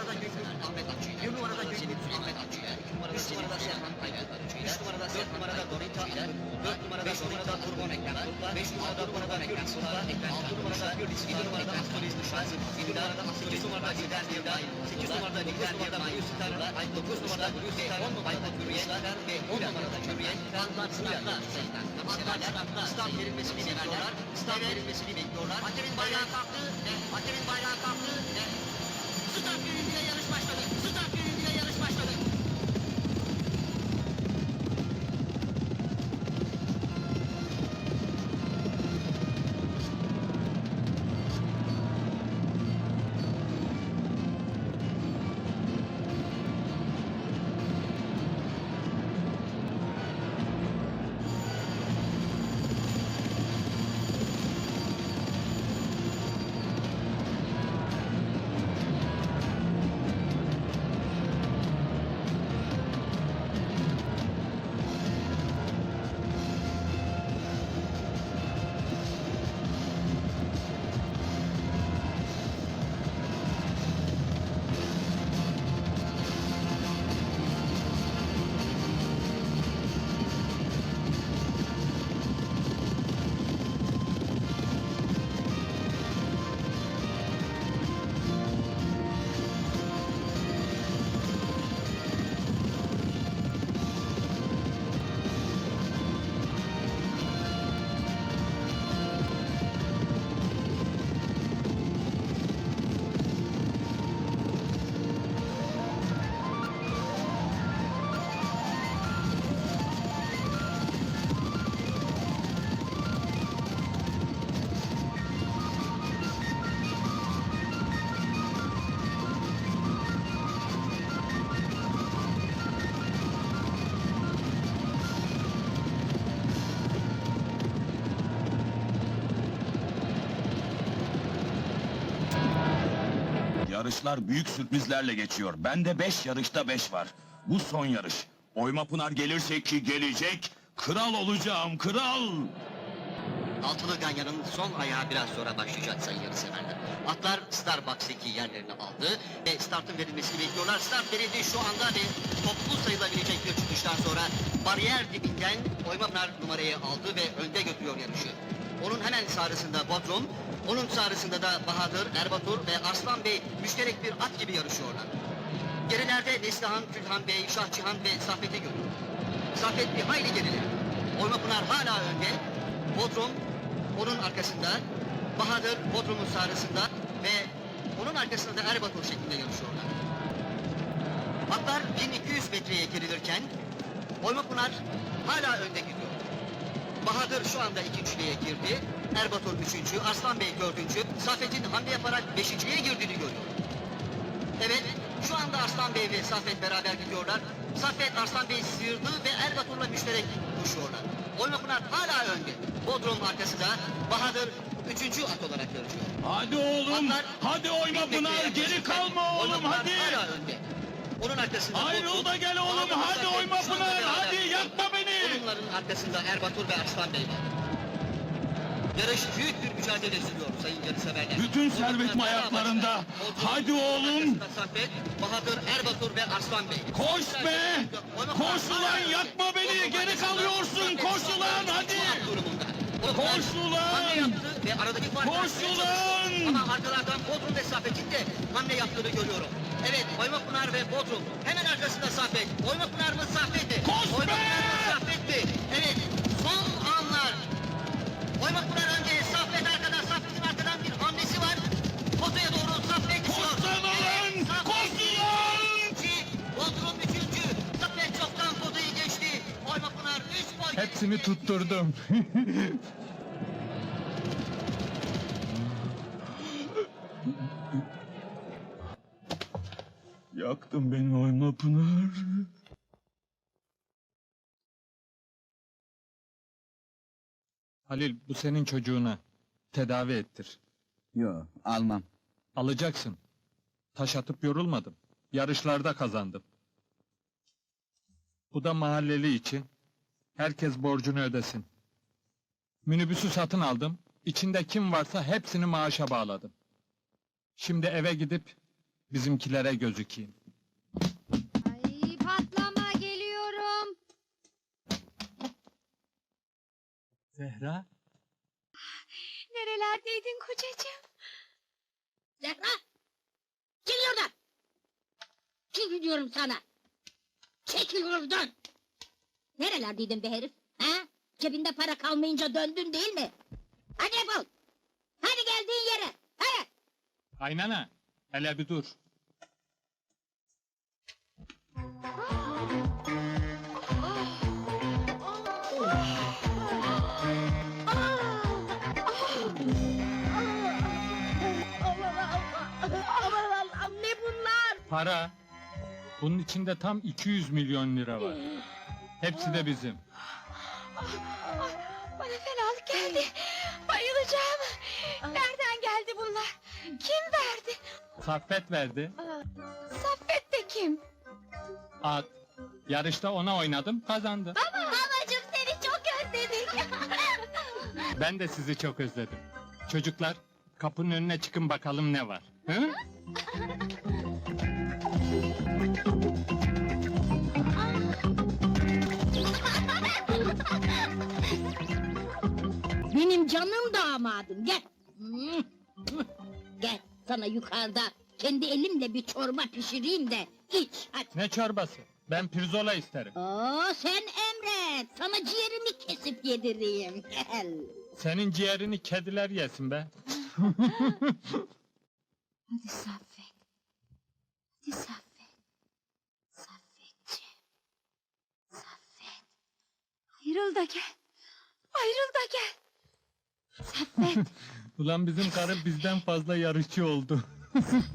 numarada Gökhan Ahmet Akçı. Bir numarada Gökhan Ahmet Akçı. İki numarada Üç numarada Serhan Aydın Arıcı. Üç numarada dört numarada Dorita Akın. Dört numarada Dorita Turban Ekran Turba. Beş numarada Turban Ekran Turba. Altı numarada Gürlis. Yedi numarada Astrolis Nişan. Yedi numarada Astrolis numarada Lider Lider. Sekiz numarada Lider Lider. Mayu Star. Ay dokuz numarada Blue Star. On numarada Hürriyet. Ve on numarada Hürriyet. Kanlar sayıdan. Kanlar. Start verilmesini bekliyorlar. Start verilmesini bekliyorlar. Hakemin bayrağı kalktı. Hakemin bayrağı kalktı. Ve Start Yarışlar büyük sürprizlerle geçiyor. Bende beş yarışta beş var. Bu son yarış. Oyma Pınar gelirse ki gelecek, kral olacağım, kral! Altılı Ganyan'ın son ayağı biraz sonra başlayacak sayın yarışseverler. Atlar Starbucks'taki yerlerini aldı ve startın verilmesini bekliyorlar. Start verildi şu anda ve toplu sayılabilecek bir çıkıştan sonra bariyer dibinden Oymapınar numarayı aldı ve önde götürüyor yarışı. Onun hemen sağrısında Bodrum, onun sağrısında da Bahadır, Erbatur ve Arslan Bey müşterek bir at gibi yarışıyorlar. Gerilerde Neslihan, Külhan Bey, Şahçıhan ve Saffet'i görüyor. Saffet bir hayli geride. Oymapınar hala önde. Bodrum onun arkasında. Bahadır Bodrum'un sağrısında ve onun arkasında da Erbatur şeklinde yarışıyorlar. Atlar 1200 metreye gerilirken Oymapınar hala önde gidiyor. Bahadır şu anda ikinciliğe girdi. Erbatur üçüncü, Arslan Bey dördüncü. Saffet'in hamle yaparak beşinciliğe girdiğini görüyor. Evet, şu anda Arslan Bey ve Saffet beraber gidiyorlar. Saffet Arslan Bey'i sıyırdı ve Erbatur'la müşterek koşuyorlar. Oymapınar hala önde. Bodrum arkasında, Bahadır üçüncü at olarak yarışıyor. Hadi oğlum, Atlar hadi Oyma bin Pınar, metreye geri kalma oğlum, Oymapınar hadi! hala önde. Onun arkasında Ayrıl da gel oğlum, hadi Saffet Oyma şu anda Pınar, beraber hadi, gidiyorlar. Onların arkasında Erbatur ve Arslan Bey var. Yarış büyük bir mücadele sürüyor sayın yarışseverler. Bütün servetim ayaklarında. Hadi oğlum. Saffet, Bahadır, Erbatur ve Arslan Bey. Koş be! Koş ulan, yakma beni, geri kalıyorsun, Saffet koş ulan, hadi! Koş ulan! Ve aradaki Koş ulan! Ama arkalardan Bodrum ve Saffet'in de hamle yaptığını görüyorum. Evet, Oymapınar ve Bodrum. Hemen arkasında Saffet. Oymapınar mı Saffet mi? Koş be! Oymapınar mı Saffet mi? Evet, son anlar. Oymapınar önce, Saffet arkada. Saffet'in arkadan bir hamlesi var. Potaya doğru Saffet düşüyor. Koşsana Evet, ikinci, Bodrum üçüncü. Saffet çoktan potayı geçti. Oymapınar üç boy Hepsini geride. tutturdum. Yaktın beni Oyma Pınar. Halil bu senin çocuğuna. Tedavi ettir. Yo almam. Alacaksın. Taş atıp yorulmadım. Yarışlarda kazandım. Bu da mahalleli için. Herkes borcunu ödesin. Minibüsü satın aldım. İçinde kim varsa hepsini maaşa bağladım. Şimdi eve gidip Bizimkilere gözükeyim. Zehra? Nerelerdeydin kocacığım? Zehra! Çekil oradan! Çekil diyorum sana! Çekil oradan! Nerelerdeydin be herif? Ha? Cebinde para kalmayınca döndün değil mi? Hadi defol! Hadi geldiğin yere! Hadi! Aynana, hele bir dur. Aman Para. Bunun içinde tam 200 milyon lira var. Hepsi de bizim. Bana fenalık geldi. Bayılacağım. Nereden geldi bunlar? Kim verdi? Saffet verdi. Saffet de kim? At. Yarışta ona oynadım, kazandı. Babacığım seni çok özledik. Ben de sizi çok özledim. Çocuklar, kapının önüne çıkın bakalım ne var. Hı? Benim canım damadım gel. Gel sana yukarıda kendi elimle bir çorba pişireyim de iç hadi. Ne çorbası? Ben pirzola isterim. Oo sen emret sana ciğerimi kesip yedireyim gel. Senin ciğerini kediler yesin be. Hadi Saffet. Hadi Saffet. Saffetciğim. Saffet. Ayrıl da gel. Ayrıl da gel. Ulan bizim karı bizden fazla yarışçı oldu.